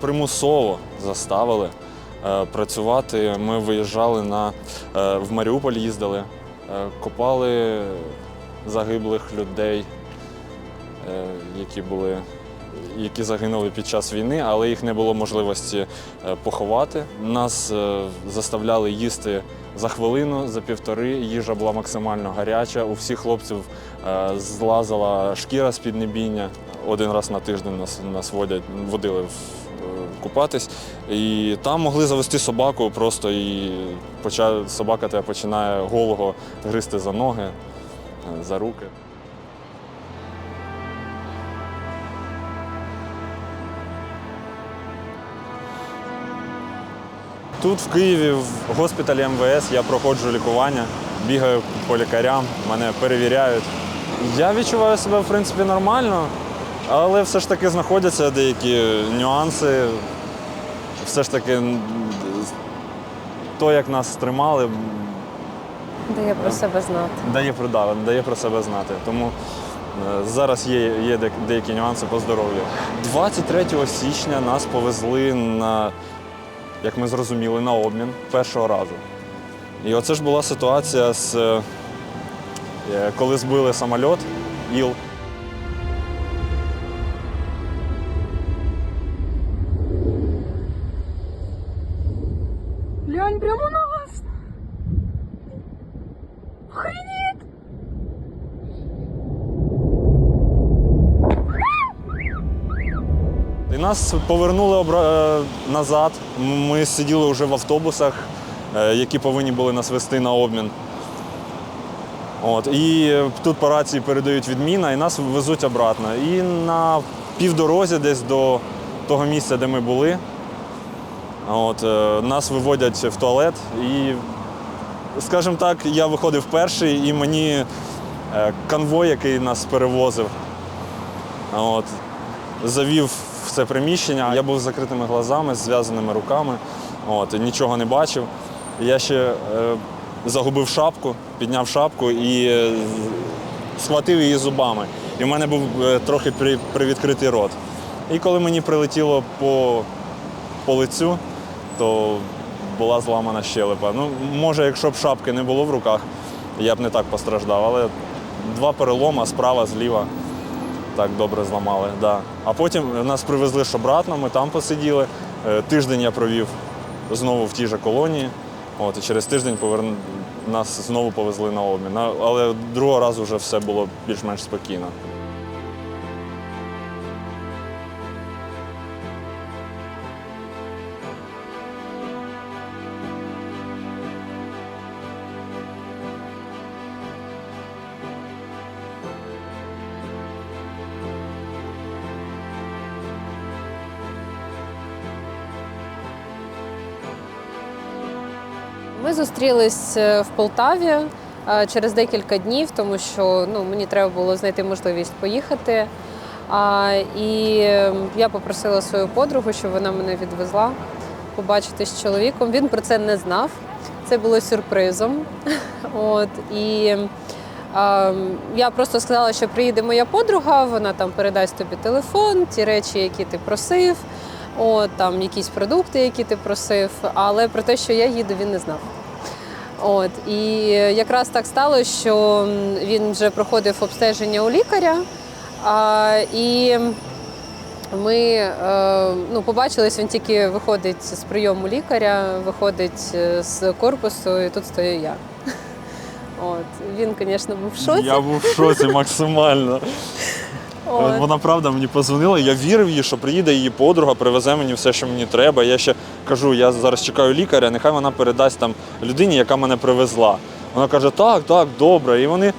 примусово заставили е, працювати. Ми виїжджали на е, в Маріуполь їздили, е, копали загиблих людей, які були. Які загинули під час війни, але їх не було можливості поховати. Нас заставляли їсти за хвилину, за півтори. Їжа була максимально гаряча. У всіх хлопців злазила шкіра з піднебіння. Один раз на тиждень нас, нас водять, водили в, купатись. І там могли завести собаку просто і поча, собака тебе починає голого гризти за ноги, е, за руки. Тут в Києві, в госпіталі МВС, я проходжу лікування, бігаю по лікарям, мене перевіряють. Я відчуваю себе в принципі нормально, але все ж таки знаходяться деякі нюанси. Все ж таки, то, як нас тримали, Дає про себе знати. дає, про- да, дає про себе знати. Тому е, зараз є, є де- деякі нюанси по здоров'ю. 23 січня нас повезли на, як ми зрозуміли, на обмін першого разу. І оце ж була ситуація з е, коли збили самоліт Іл. Нас повернули обра- е, назад. Ми сиділи вже в автобусах, е, які повинні були нас вести на обмін. От, і е, тут по рації передають відміна і нас везуть обратно. І на півдорозі десь до того місця, де ми були, от, нас виводять в туалет. І, скажімо так, я виходив перший, і мені конвой, який нас перевозив, от, завів в це приміщення. Я був з закритими глазами, з зв'язаними руками, от, нічого не бачив. Я ще е, загубив шапку, підняв шапку і е, схватив її зубами. І в мене був е, трохи при, привідкритий рот. І коли мені прилетіло по, по лицю, то була зламана щелепа. Ну, може, якщо б шапки не було в руках, я б не так постраждав, але два перелома справа, зліва так добре зламали. Да. А потім нас привезли ж обратно, ми там посиділи. Е, Тиждень я провів знову в тій же колонії. От, і через тиждень повер... нас знову повезли на обмін. Але другого разу вже все було більш-менш спокійно. Ми зустрілись е, в Полтаві е, через декілька днів, тому що ну, мені треба було знайти можливість поїхати. А, і я попросила свою подругу, щоб вона мене відвезла побачитись з чоловіком. Він про це не знав. Це було сюрпризом. От, і е, я просто сказала, що приїде моя подруга, вона там передасть тобі телефон, ті речі, які ти просив. От, там якісь продукти, які ти просив, але про те, що я їду, він не знав. От, і якраз так сталося, що він вже проходив обстеження у лікаря, а, і ми е, ну, побачились, він тільки виходить з прийому лікаря, виходить е, з корпусу, і тут стою я. От, він, звісно, був в шоці. Я був в шоці максимально. От. Вона правда мені позвонила, я вірив їй, що приїде її подруга, привезе мені все, що мені треба. Я ще кажу, я зараз чекаю лікаря, нехай вона передасть там людині, яка мене привезла. Вона каже, так, так, добре. І вони.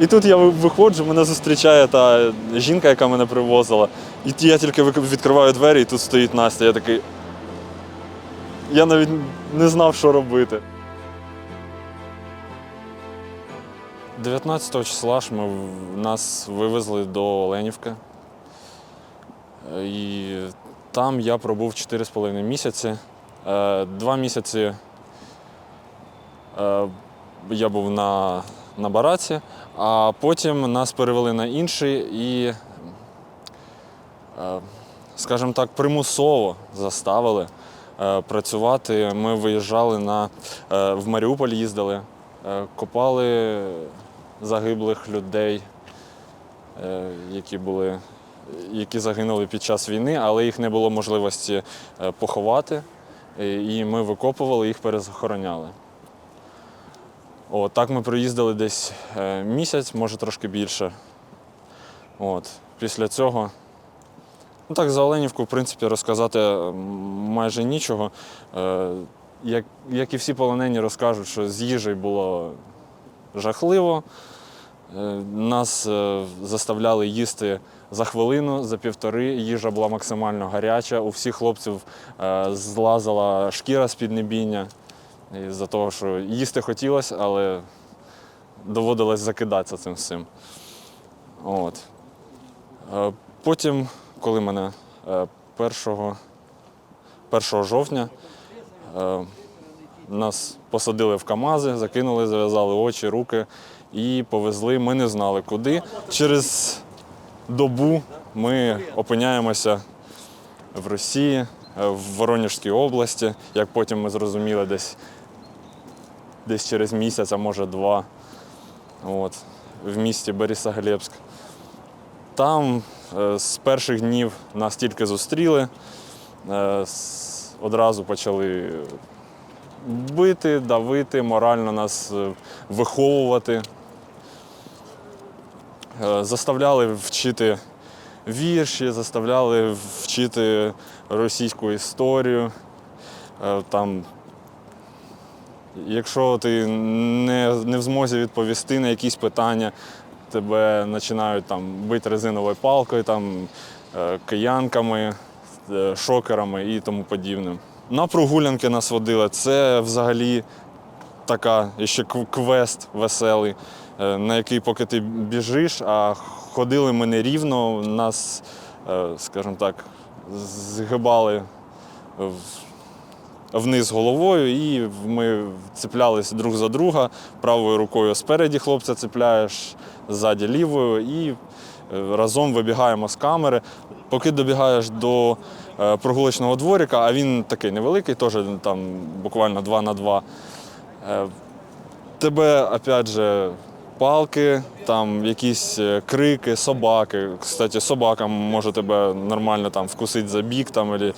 І тут я виходжу, мене зустрічає та жінка, яка мене привозила. І я тільки відкриваю двері, і тут стоїть Настя. Я такий. Я навіть не знав, що робити. 19 числа ж ми нас вивезли до Оленівки. І там я пробув 4,5 місяці. Е, Два місяці е, я був на, на бараці, а потім нас перевели на інший і е, скажімо так, примусово заставили працювати. Ми виїжджали на, в Маріуполь їздили, копали загиблих людей, е, які були. Які загинули під час війни, але їх не було можливості е, поховати, і ми викопували їх, перезахороняли. От, так ми проїздили десь е, місяць, може трошки більше. От, після цього, ну так, за Оленівку, в принципі, розказати майже нічого. Як, як і всі полонені розкажуть, що з їжею було жахливо. Е, Нас е, заставляли їсти за хвилину, за півтори. Їжа була максимально гаряча. У всіх хлопців е, злазила шкіра з піднебіння. Із-за того, що їсти хотілося, але доводилось закидатися цим всім. От. Потім, коли мене е, 1, 1 жовтня нас посадили в КАМАЗи, закинули, зав'язали очі, руки і повезли. Ми не знали куди. Через добу ми опиняємося в Росії, в Воронежській області, як потім ми зрозуміли, десь, десь через місяць, а може два, от, в місті Борисоглебськ. Там е, з перших днів нас тільки зустріли, е, одразу почали бити, давити, морально нас е, виховувати. Е, Заставляли вчити вірші, заставляли вчити російську історію. Е, Там, якщо ти не, не в змозі відповісти на якісь питання, тебе починають там бити резиновою палкою, там, киянками, шокерами і тому подібним. На прогулянки нас водили. Це взагалі така ще квест веселий, е, на який поки ти біжиш, а ходили ми не рівно, нас, е, скажімо так, згибали вниз головою, і ми цеплялись друг за друга. Правою рукою спереді хлопця цепляєш, ззаді лівою, і е, разом вибігаємо з камери. Поки добігаєш до прогулочного дворика, а він такий невеликий, теж там буквально 2 на 2. Е, Тебе, опять же, палки, там якісь е, крики, собаки. Кстати, собака може тебе нормально там вкусити за бік. Там, е,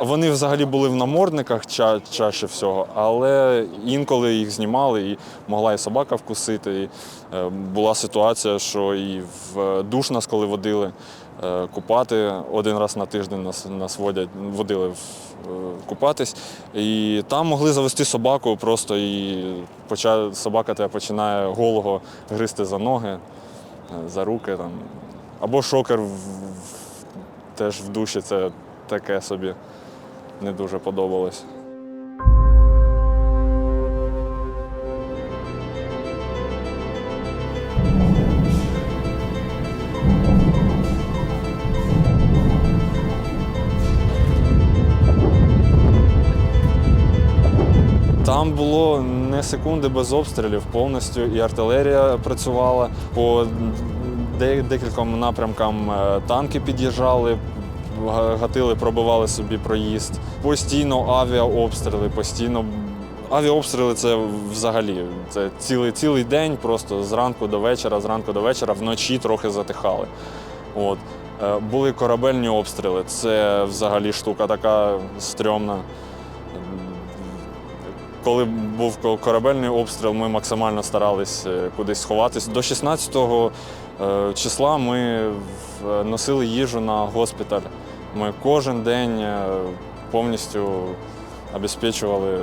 вони взагалі були в намордниках ча, чаще всього, але інколи їх знімали і могла і собака вкусити. І, е, була ситуація, що і в душ нас, коли водили е, купати, один раз на тиждень нас, нас водять, водили е, купатись. І там могли завести собаку просто і поча, собака тебе починає голого гризти за ноги, е, за руки. Там. Або шокер в- теж в душі це таке собі не дуже подобалось. Там було не секунди без обстрілів повністю, і артилерія працювала. По де- декільком напрямкам е, танки під'їжджали, га- гатили, пробивали собі проїзд. Постійно авіаобстріли, постійно. Авіаобстріли це взагалі це цілий, цілий день, просто зранку до вечора, зранку до вечора, вночі трохи затихали. От. Е, Були корабельні обстріли. Це взагалі штука така стрьомна. Коли був корабельний обстріл, ми максимально старались е, кудись сховатись. До 16 е, числа ми носили їжу на госпіталь. Ми кожен день е, повністю обезпечували,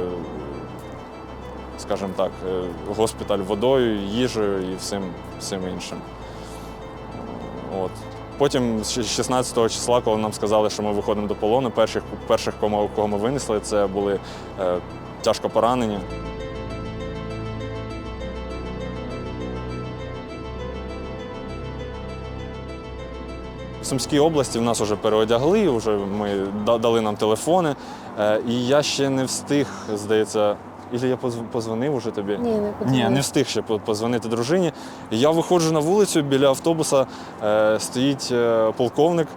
скажімо так, е, госпіталь водою, їжею і всім, всім іншим. От. Потім 16 числа, коли нам сказали, що ми виходимо до полону, перших, перших кого, ми винесли, це були е, тяжко поранені. В Сумській області в нас вже переодягли, вже ми дали нам телефони. Е, І я ще не встиг, здається, Ілі я позвонив уже тобі? Ні, не Ні, не встиг ще позвонити дружині. Я виходжу на вулицю, біля автобуса е, стоїть е, полковник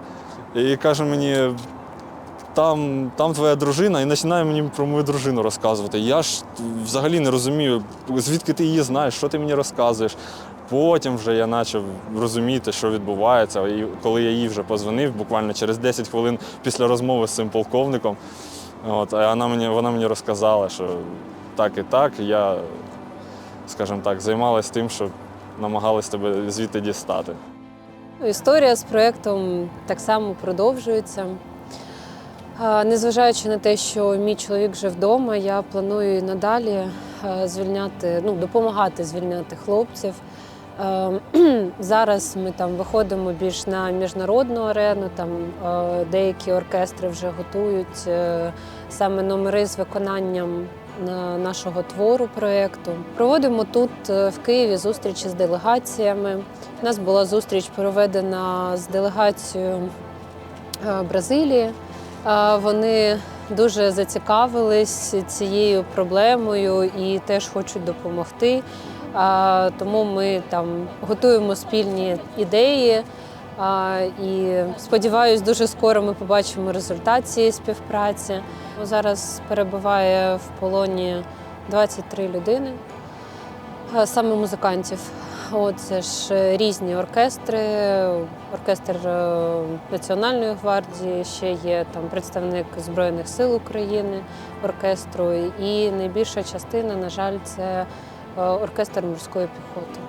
і каже мені, там, там твоя дружина, і починає мені про мою дружину розказувати. Я ж взагалі не розумію, звідки ти її знаєш, що ти мені розказуєш. Потім вже я почав розуміти, що відбувається. І коли я їй вже позвонив, буквально через 10 хвилин після розмови з цим полковником, от, вона мені, вона мені розказала, що так і так, я, скажімо так, займалась тим, що намагалась тебе звідти дістати. Історія з проєктом так само продовжується. А, Незважаючи на те, що мій чоловік вже вдома, я планую і надалі е, звільняти, ну, допомагати звільняти хлопців. Е, Зараз ми там виходимо більш на міжнародну арену. Там е, деякі оркестри вже готують е, саме номери з виконанням нашого твору проєкту. Проводимо тут е, в Києві зустрічі з делегаціями. У нас була зустріч проведена з делегацією е, Бразилії. Вони дуже зацікавились цією проблемою і теж хочуть допомогти. Тому ми там готуємо спільні ідеї. І сподіваюсь, дуже скоро ми побачимо результат цієї співпраці. Зараз перебуває в полоні 23 людини, саме музикантів. От це ж е, різні оркестри, оркестр е, Національної гвардії, ще є там представник Збройних сил України оркестру. І найбільша частина, на жаль, це е, оркестр морської піхоти.